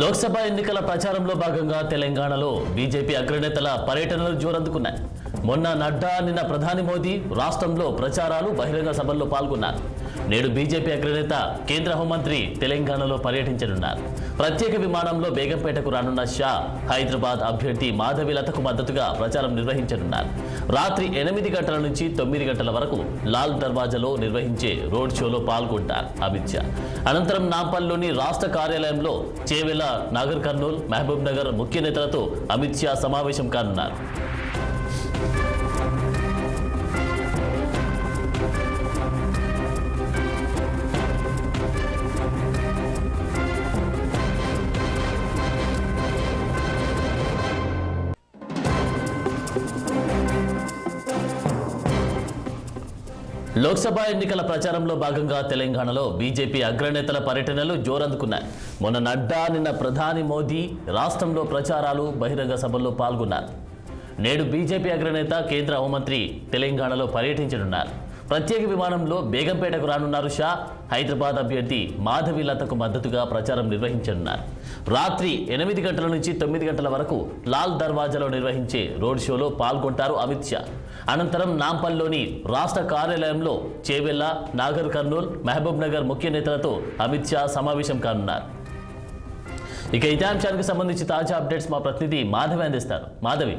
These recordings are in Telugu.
లోక్సభ ఎన్నికల ప్రచారంలో భాగంగా తెలంగాణలో బీజేపీ అగ్రనేతల పర్యటనలు జోరందుకున్నాయి. మొన్న నడ్డా నిన్న ప్రధాని మోదీ రాష్ట్రంలో ప్రచారాలు బహిరంగ సభల్లో పాల్గొన్నారు. నేడు బీజేపీ అగ్రనేత కేంద్ర హోంమంత్రి తెలంగాణలో పర్యటించనున్నారు. ప్రత్యేక విమానంలో బేగంపేటకు రానున్న షా హైదరాబాద్ అభ్యర్థి మాధవిలతకు మద్దతుగా ప్రచారం నిర్వహించనున్నారు. రాత్రి ఎనిమిది గంటల నుంచి తొమ్మిది గంటల వరకు లాల్ దర్వాజాలో నిర్వహించే రోడ్ షోలో పాల్గొంటారు అమిత్ షా. అనంతరం నాంపల్లిలోని రాష్ట్ర కార్యాలయంలో చేవెల నాగర్ కర్నూల్ మహబూబ్ నగర్ ముఖ్య నేతలతో అమిత్ షా సమావేశం కానున్నారు. లోక్సభ ఎన్నికల ప్రచారంలో భాగంగా తెలంగాణలో బీజేపీ అగ్రనేతల పర్యటనలు జోరందుకున్నాయి. మొన్న నడ్డా నిన్న ప్రధాని మోదీ రాష్ట్రంలో ప్రచారాలు బహిరంగ సభల్లో పాల్గొన్నారు. నేడు బీజేపీ అగ్రనేత కేంద్ర హోంమంత్రి తెలంగాణలో పర్యటించనున్నారు. ప్రత్యేక విమానంలో బేగంపేటకు రానున్నారు షా. హైదరాబాద్ అభ్యర్థి మాధవి లతకు మద్దతుగా ప్రచారం నిర్వహించనున్నారు. రాత్రి ఎనిమిది గంటల నుంచి తొమ్మిది గంటల వరకు లాల్ దర్వాజాలో నిర్వహించే రోడ్ షోలో పాల్గొంటారు అమిత్ షా. అనంతరం నాంపల్లిలోని రాష్ట్ర కార్యాలయంలో చేవెళ్ళ నాగర్ కర్నూల్ మహబూబ్ నగర్ ముఖ్య నేతలతో అమిత్ షా సమావేశం కానున్నారు. ఇక ఇదే అంశానికి సంబంధించి తాజా అప్డేట్స్ మా ప్రతినిధి మాధవి అందిస్తారు. మాధవి.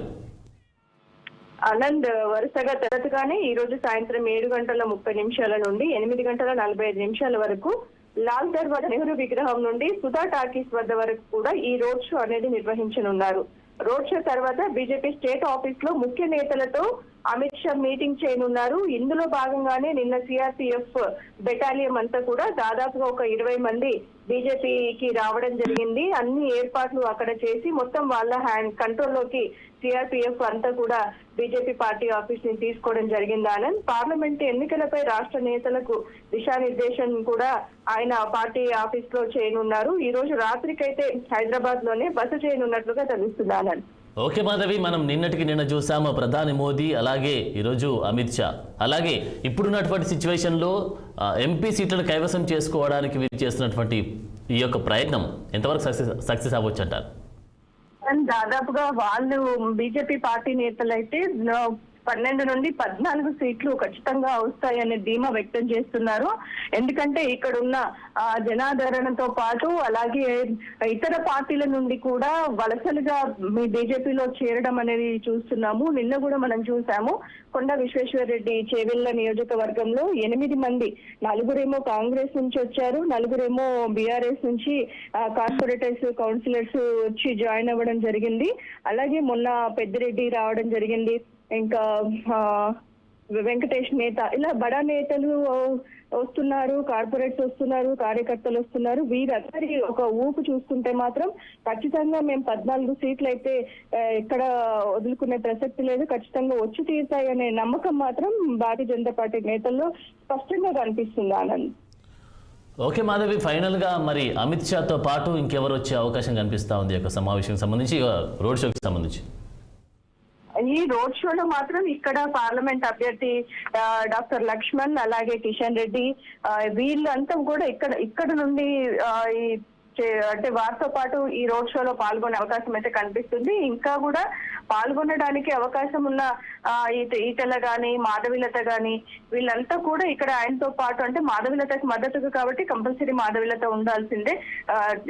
ఆనంద్ వరుసగా తరచుగానే ఈ రోజు సాయంత్రం ఏడు గంటల ముప్పై నిమిషాల నుండి ఎనిమిది గంటల నలభై ఐదు నిమిషాల వరకు లాల్ దర్బార్ నెహ్రూ విగ్రహం నుండి సుధా టాకీస్ వద్ద వరకు కూడా ఈ రోడ్ షో అనేది నిర్వహించనున్నారు. రోడ్ షో తర్వాత బీజేపీ స్టేట్ ఆఫీస్లో ముఖ్య నేతలతో అమిత్ షా మీటింగ్ చేయనున్నారు. ఇందులో భాగంగానే నిన్న సిఆర్పీఎఫ్ బెటాలియం అంతా కూడా దాదాపుగా ఒక ఇరవై మంది బీజేపీకి రావడం జరిగింది. అన్ని ఏర్పాట్లు అక్కడ చేసి మొత్తం వాళ్ళ హ్యాండ్ కంట్రోల్లోకి సిఆర్పిఎఫ్ అంతా కూడా బీజేపీ పార్టీ ఆఫీస్ని తీసుకోవడం జరిగింది. ఆనంద్ పార్లమెంట్ ఎన్నికలపై రాష్ట్ర నేతలకు దిశానిర్దేశం కూడా ఆయన పార్టీ ఆఫీస్లో చేయనున్నారు. ఈ రోజు రాత్రికైతే హైదరాబాద్లోనే బస చేయనున్నట్లుగా తెలుస్తుంది ఆనంద్. ఓకే మాధవి మనం నిన్నటికి నిన్న చూసాము ప్రధాని మోదీ అలాగే ఈరోజు అమిత్ షా. అలాగే ఇప్పుడున్నటువంటి సిచ్యువేషన్లో ఎంపీ సీట్లను కైవసం చేసుకోవడానికి వీరు చేస్తున్నటువంటి ఈ యొక్క ప్రయత్నం ఎంతవరకు సక్సెస్ సక్సెస్ అవ్వచ్చు అంటారు? అండ్ దాదాపుగా వాళ్ళు బీజేపీ పార్టీ నేతలు అయితే పన్నెండు నుండి పద్నాలుగు సీట్లు ఖచ్చితంగా వస్తాయనే ధీమా వ్యక్తం చేస్తున్నారు. ఎందుకంటే ఇక్కడ ఉన్న జనాదరణతో పాటు అలాగే ఇతర పార్టీల నుండి కూడా వలసలుగా మీ బీజేపీలో చేరడం అనేది చూస్తున్నాము. నిన్న కూడా మనం చూసాము. కొండ విశ్వేశ్వరరెడ్డి చేవెళ్ళ నియోజకవర్గంలో ఎనిమిది మంది నలుగురేమో కాంగ్రెస్ నుంచి వచ్చారు నలుగురేమో బీఆర్ఎస్ నుంచి కార్పొరేటర్స్ కౌన్సిలర్స్ వచ్చి జాయిన్ అవ్వడం జరిగింది. అలాగే మొన్న పెద్దిరెడ్డి రావడం జరిగింది. ఇంకా వెంకటేష్ నేత ఇలా బడా నేతలు వస్తున్నారు కార్పొరేట్స్ వస్తున్నారు కార్యకర్తలు వస్తున్నారు. వీరందరి ఒక ఊపు చూస్తుంటే మాత్రం ఖచ్చితంగా మేము పద్నాలుగు సీట్లు అయితే ఎక్కడ వదులుకునే ప్రసక్తి లేదు. ఖచ్చితంగా వచ్చి తీరుతాయి అనే నమ్మకం మాత్రం భారతీయ జనతా పార్టీ నేతల్లో స్పష్టంగా కనిపిస్తుంది ఆనంద్. ఓకే మాధవి ఫైనల్గా మరి అమిత్ షాతో పాటు ఇంకెవరు వచ్చే అవకాశం కనిపిస్తా ఉంది? యొక్క సమావేశం సంబంధించి రోడ్ షోకి సంబంధించి. ఈ రోడ్ షోలో మాత్రం ఇక్కడ పార్లమెంట్ అభ్యర్థి డాక్టర్ లక్ష్మణ్ అలాగే కిషన్ రెడ్డి వీళ్ళంతా కూడా ఇక్కడ ఇక్కడ నుండి ఆ, ఈ అంటే వారితో పాటు ఈ రోడ్ షోలో పాల్గొనే అవకాశం అయితే కనిపిస్తుంది. ఇంకా కూడా పాల్గొనడానికి అవకాశం ఉన్న ఆ, గాని మాధవిలత గాని వీళ్ళంతా కూడా ఇక్కడ ఆయనతో పాటు అంటే మాధవిలతకు మద్దతుగా కాబట్టి కంపల్సరీ మాధవిలత ఉండాల్సిందే.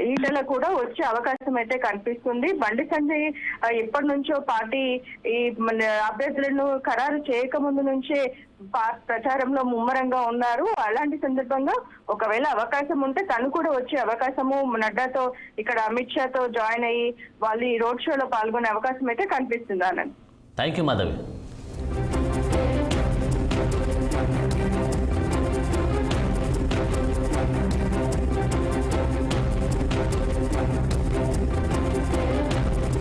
ఈటల కూడా వచ్చే అవకాశం అయితే కనిపిస్తుంది. బండి సంజయ్ ఎప్పటి నుంచో పార్టీ ఈ అభ్యర్థులను ఖరారు చేయక ముందు నుంచే పా- ప్రచారంలో ముమ్మరంగా ఉన్నారు. అలాంటి సందర్భంగా ఒకవేళ అవకాశం ఉంటే తను కూడా వచ్చే అవకాశము నడ్డాతో ఇక్కడ అమిత్ షాతో జాయిన్ అయ్యి వాళ్ళు ఈ రోడ్ షోలో పాల్గొనే అవకాశం అయితే కనిపిస్తుంది ఆనంద్. Thank you Madhavi.